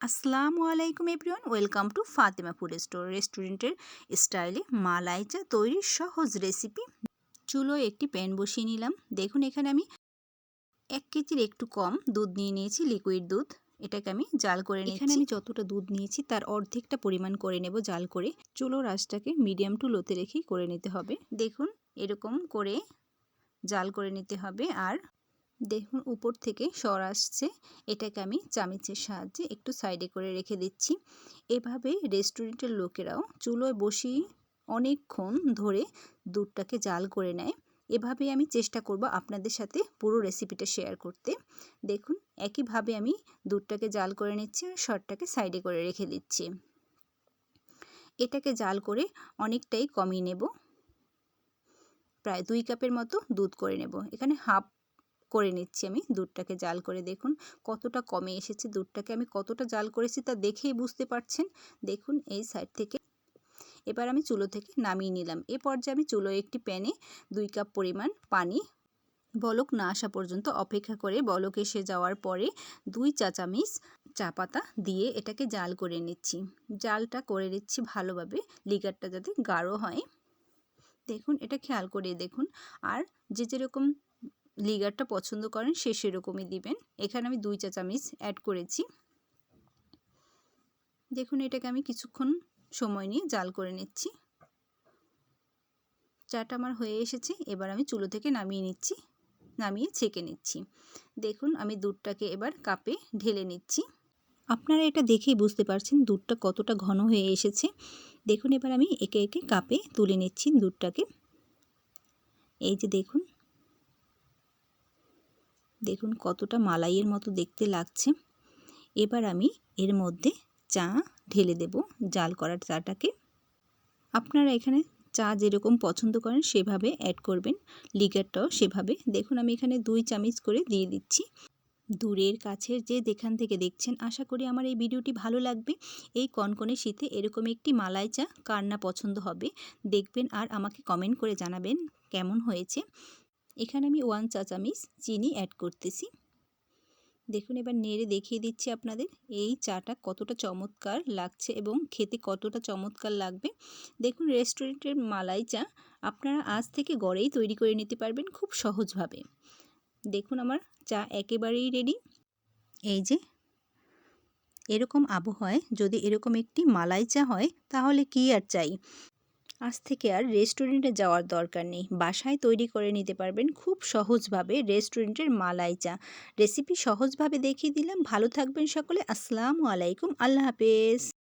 আসসালামু আলাইকুম everyone welcome to Fatema food store রেস্টুরেন্টের স্টাইলে মালাই চা তৈরির সহজ রেসিপি। চুলোয় একটি প্যান বসিয়ে নিলাম। দেখুন এখানে আমি এক কেজির একটু কম দুধ নিয়ে নিয়েছি লিকুইড দুধ। এটাকে আমি জাল করে এখানে আমি যতটা দুধ নিয়েছি তার অর্ধেকটা পরিমাণ করে নেব জাল করে। চুলো রাসটাকে মিডিয়াম টু লোতে রেখেই করে নিতে হবে। দেখুন এরকম করে জাল করে নিতে হবে। আর দেখুন, উপর থেকে সর আসছে। এটাকে আমি চামিচের সাহায্যে একটু সাইডে করে রেখে দিচ্ছি। এভাবে রেস্টুরেন্টের লোকেরাও চুলোয় বসিয়ে অনেকক্ষণ ধরে দুধটাকে জাল করে নেয়। এভাবে আমি চেষ্টা করব আপনাদের সাথে পুরো রেসিপিটা শেয়ার করতে। দেখুন, একইভাবে আমি দুধটাকে জাল করে নিচ্ছি আর সরটাকে সাইডে করে রেখে দিচ্ছি। এটাকে জাল করে অনেকটাই কমিয়ে নেব। প্রায় দুই কাপের মতো দুধ করে নেব। এখানে হাফ করে নিচ্ছি আমি। দুধটাকে জাল করে দেখুন কতটা কমে এসেছে। দুধটাকে আমি কতটা জাল করেছি তা দেখেই বুঝতে পারছেন। দেখুন এই সাইড থেকে এবার আমি চুলো থেকে নামিয়ে নিলাম। এ পর্যায়ে আমি চুলো একটি প্যানে দুই কাপ পরিমাণ পানি, বলক না আসা পর্যন্ত অপেক্ষা করে বলক এসে যাওয়ার পরে দুই চা চামিচ চা পাতা দিয়ে এটাকে জাল করে নিচ্ছি। জালটা করে নিচ্ছি ভালোভাবে, লিগারটা যাতে গাঢ় হয়। দেখুন এটা খেয়াল করে দেখুন। আর যে যেরকম লিগারটা পছন্দ করেন, সে সেরকমই দিবেন। এখানে আমি দুই চা চামচ অ্যাড করেছি। দেখুন, এটাকে আমি কিছুক্ষণ সময় নিয়ে জাল করে নিচ্ছি। চাটা আমার হয়ে এসেছে, এবার আমি চুলো থেকে নামিয়ে নিচ্ছি, নামিয়ে ছেঁকে নিচ্ছি। দেখুন, আমি দুধটাকে এবার কাপে ঢেলে নিচ্ছি। আপনারা এটা দেখেই বুঝতে পারছেন দুধটা কতটা ঘন হয়ে এসেছে। দেখুন, এবার আমি একে একে কাপে তুলে নিচ্ছি দুধটাকে। এই যে দেখুন দেখুন কতটা মালাইয়ের মতো দেখতে লাগছে। এবার আমি এর মধ্যে চা ঢেলে দেব জাল করার চাটাকে। আপনারা এখানে চা যেরকম পছন্দ করেন সেভাবে অ্যাড করবেন লিগারটাও সেভাবে। দেখুন আমি এখানে দুই চামচ করে দিয়ে দিচ্ছি। দূরের কাছের যে যেখান থেকে দেখছেন, আশা করি আমার এই ভিডিওটি ভালো লাগবে। এই কনকনে শীতে এরকম একটি মালাই চা কার না পছন্দ হবে, দেখবেন আর আমাকে কমেন্ট করে জানাবেন কেমন হয়েছে। এখানে আমি ওয়ান চা চামিচ চিনি অ্যাড করতেছি। দেখুন এবার নেড়ে দেখিয়ে দিচ্ছি আপনাদের, এই চাটা কতটা চমৎকার লাগছে এবং খেতে কতটা চমৎকার লাগবে। দেখুন রেস্টুরেন্টের মালাই চা আপনারা আজ থেকে গড়েই তৈরি করে নিতে পারবেন খুব সহজভাবে। দেখুন আমার চা একেবারেই রেডি এই যে, এরকম আবহাওয়ায় যদি এরকম একটি মালাই চা হয় তাহলে কি আর চাই? আজ থেকে আর রেস্টুরেন্টে যাওয়ার দরকার নেই। বাসায় তৈরি করে নিতে পারবেন খুব সহজভাবে রেস্টুরেন্টের মালাই চা। রেসিপি সহজভাবে দেখিয়ে দিলাম। ভালো থাকবেন সকলে। আসসালামু আলাইকুম। আল্লাহ হাফেজ।